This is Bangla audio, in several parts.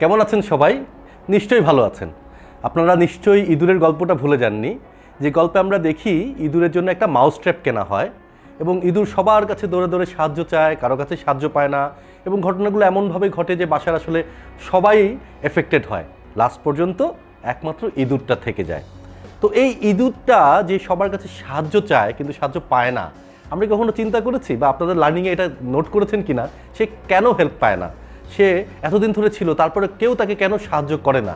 কেমন আছেন সবাই? নিশ্চয়ই ভালো আছেন। আপনারা নিশ্চয়ই ইঁদুরের গল্পটা ভুলে যাননি। যে গল্পে আমরা দেখি ইঁদুরের জন্য একটা মাউস ট্র্যাপ কেনা হয় এবং ইঁদুর সবার কাছে দৌড়ে দৌড়ে সাহায্য চায়, কারও কাছে সাহায্য পায় না এবং ঘটনাগুলো এমনভাবে ঘটে যে বাসার আসলে সবাই এফেক্টেড হয়। লাস্ট পর্যন্ত একমাত্র ইঁদুরটা থেকে যায়। তো এই ইঁদুরটা যে সবার কাছে সাহায্য চায় কিন্তু সাহায্য পায় না, আমরা কখনো চিন্তা করেছি বা আপনাদের লার্নিংয়ে এটা নোট করেছেন কিনা? সে কেন হেল্প পায় না? সে এতদিন ধরে ছিল, তারপরে কেউ তাকে কেন সাহায্য করে না?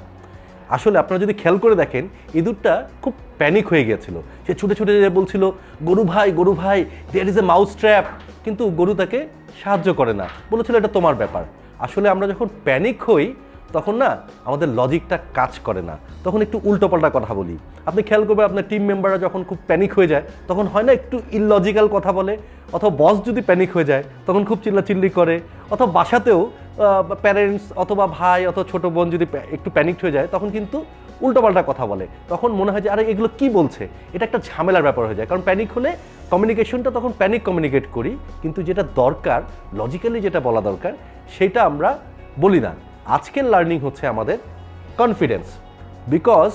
আসলে আপনারা যদি খেয়াল করে দেখেন, ইঁদুরটা খুব প্যানিক হয়ে গিয়েছিল। সে ছুটে ছুটে যেয়ে বলছিল, গরু ভাই গরু ভাই there is a mouse trap কিন্তু গরু তাকে সাহায্য করে না। বলেছিল, এটা তোমার ব্যাপার। আসলে আমরা যখন প্যানিক হই, তখন না আমাদের লজিকটা কাজ করে না। তখন একটু উল্টোপাল্টা কথা বলি। আপনি খেয়াল করবেন, আপনার টিম মেম্বাররা যখন খুব প্যানিক হয়ে যায়, তখন হয় না একটু ইললজিক্যাল কথা বলে, অথবা বস যদি প্যানিক হয়ে যায়, তখন খুব চিল্লাচিল্লি করে অথবা বাসাতেও প্যারেন্টস অথবা ভাই অথবা ছোট বোন যদি একটু প্যানিক হয়ে যায়, তখন কিন্তু উল্টোপাল্টা কথা বলে। তখন মনে হয় যে, আরে, এগুলো কি বলছে? এটা একটা ঝামেলার ব্যাপার হয়ে যায়। কারণ প্যানিক হলে কমিউনিকেশনটা তখন প্যানিক কমিউনিকেট করি। কিন্তু যেটা দরকার লজিক্যালি যেটা বলা দরকার, সেটা আমরা বলি না। আজকের লার্নিং হচ্ছে আমাদের কনফিডেন্স বিকজ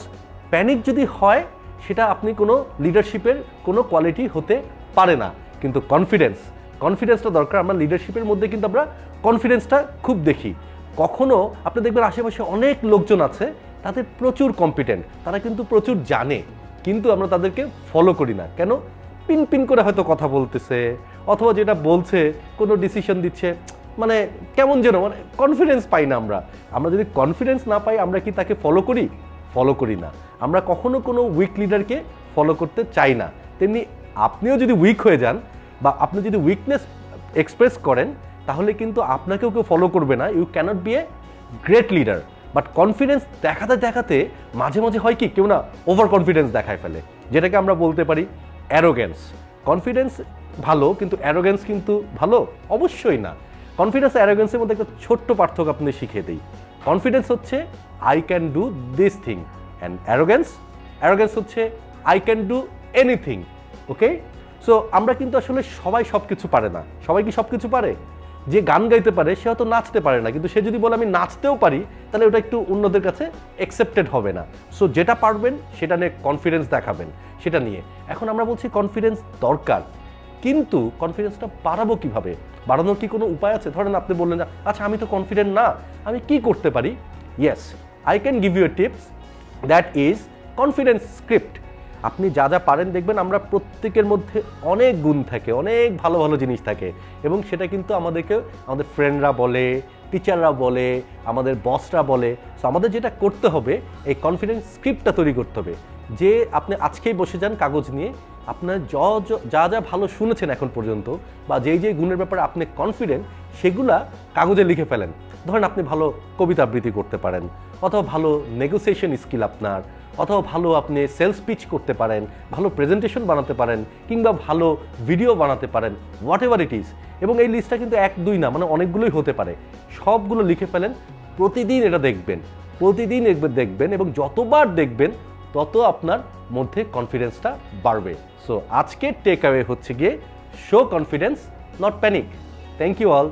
প্যানিক যদি হয়, সেটা আপনি কোনো লিডারশিপের কোনো কোয়ালিটি হতে পারে না। কিন্তু কনফিডেন্স কনফিডেন্সটা দরকার, আমরা লিডারশিপের মধ্যে কিন্তু আমরা কনফিডেন্সটা খুব দেখি। কখনো আপনি দেখবেন আশেপাশে অনেক লোকজন আছে, তাদের প্রচুর কম্পিটেন্ট তারা কিন্তু প্রচুর জানে, কিন্তু আমরা তাদেরকে ফলো করি না। কেন? পিন পিন করে হয়তো কথা বলতেছে, অথবা যেটা বলছে, কোনো ডিসিশন দিচ্ছে মানে কেমন যেন মানে কনফিডেন্স পাই না আমরা। আমরা যদি কনফিডেন্স না পাই, আমরা কি তাকে ফলো করি? ফলো করি না। আমরা কখনো কোনো উইক লিডারকে ফলো করতে চাই না। তেমনি আপনিও যদি উইক হয়ে যান বা আপনি যদি উইকনেস এক্সপ্রেস করেন, তাহলে কিন্তু আপনাকেও কেউ ফলো করবে না। You cannot be a great leader but confidence দেখাতে দেখাতে মাঝে মাঝে হয় কি, কেউ না ওভার কনফিডেন্স দেখায় ফেলে। যেটাকে আমরা বলতে পারি অ্যারোগেন্স কনফিডেন্স ভালো, কিন্তু অ্যারোগেন্স কিন্তু ভালো? অবশ্যই না। কনফিডেন্স অ্যারোগেন্সের মধ্যে একটা ছোট্ট পার্থক্য আপনি শিখিয়ে দিই। কনফিডেন্স হচ্ছে I can do this thing and arrogance arrogance হচ্ছে I can do anything okay so আমরা কিন্তু আসলে সবাই সব কিছু পারে না। সবাই কি সব কিছু পারে? যে গান গাইতে পারে সে হয়তো নাচতে পারে না কিন্তু সে যদি বলে আমি নাচতেও পারি তাহলে ওটা একটু অন্যদের কাছে অ্যাকসেপ্টেড হবে না। সো যেটা পারবেন সেটা নিয়ে কনফিডেন্স দেখাবেন সেটা নিয়ে। এখন আমরা বলছি কনফিডেন্স দরকার। কিন্তু কনফিডেন্সটা বাড়াবো কীভাবে? বাড়ানোর কি কোনো উপায় আছে? ধরেন আপনি বললেন যে, আচ্ছা আমি তো কনফিডেন্ট না আমি কি করতে পারি? Yes I can give you a tips that is confidence script আপনি যা যা পারেন দেখবেন আমরা প্রত্যেকের মধ্যে অনেক গুণ থাকে, অনেক ভালো ভালো জিনিস থাকে। এবং সেটা কিন্তু আমাদেরকে, আমাদের ফ্রেন্ডরা বলে টিচাররা বলে, আমাদের বসরা বলে। সো আমাদের যেটা করতে হবে, এই কনফিডেন্স স্ক্রিপ্টটা তৈরি করতে হবে। যে আপনি আজকেই বসে যান কাগজ নিয়ে, আপনার য- য- ভালো শুনেছেন এখন পর্যন্ত, বা যেই যেই গুণের ব্যাপারে আপনি কনফিডেন্ট সেগুলা কাগজে লিখে ফেলেন। ধরেন আপনি ভালো কবিতা আবৃত্তি করতে পারেন, অথবা ভালো নেগোসিয়েশন স্কিল আপনার, অথবা ভালো আপনি সেলস পিচ করতে পারেন, ভালো প্রেজেন্টেশন বানাতে পারেন, কিংবা ভালো ভিডিও বানাতে পারেন হোয়াট এভার ইট ইজ এবং এই লিস্টটা কিন্তু এক, দুই না মানে অনেকগুলোই হতে পারে। সবগুলো লিখে ফেলেন, প্রতিদিন এটা দেখবেন, প্রতিদিন দেখবেন এবং যতবার দেখবেন, তত আপনার মধ্যে কনফিডেন্সটা বাড়বে। সো আজকের টেক অ্যাওয়ে হচ্ছে গিয়ে show confidence not panic thank you all